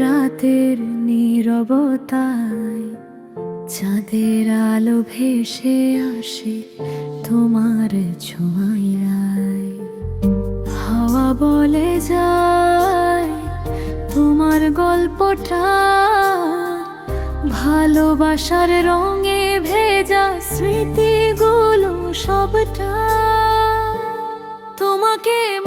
রাতের নীরবতায়। চাঁদের আলো ভেসে আসে তোমার ছোঁয়ায় হাওয়া বলে যায়, তোমার গল্পটা ভালোবাসার রঙে ভেজা স্মৃতিগুলো সবটা। তোমাকে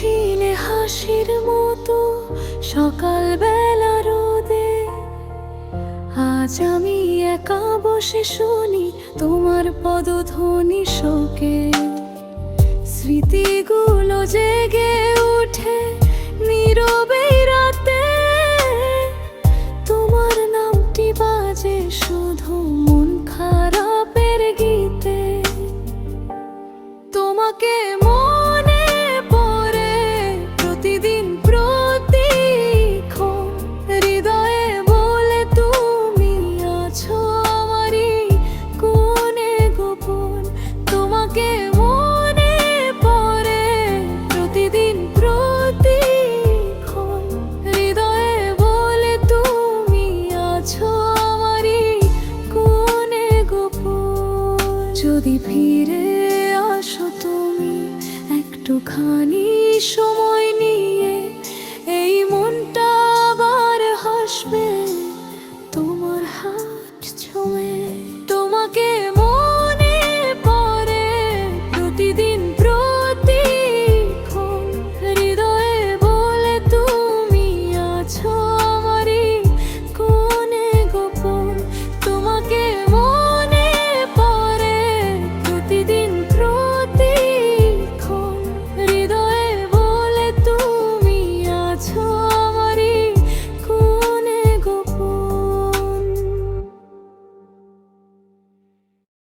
ছিলে হাসির মতো সকাল বেলা রোদে। আজ আমি একা বসে শুনি তোমার পদধ্বনি শোকে। স্মৃতিগুলো জেগে উঠে নীরবে রাতে। তোমার নামটি বাজে শুধু মন খারাপের গীতে। তোমাকে মনে যদি ফিরে আসো তুমি, একটুখানি সময় নিয়ে এই মনটা আবার হাসবে, তোমার হাত ছোঁয়ে তোমাকে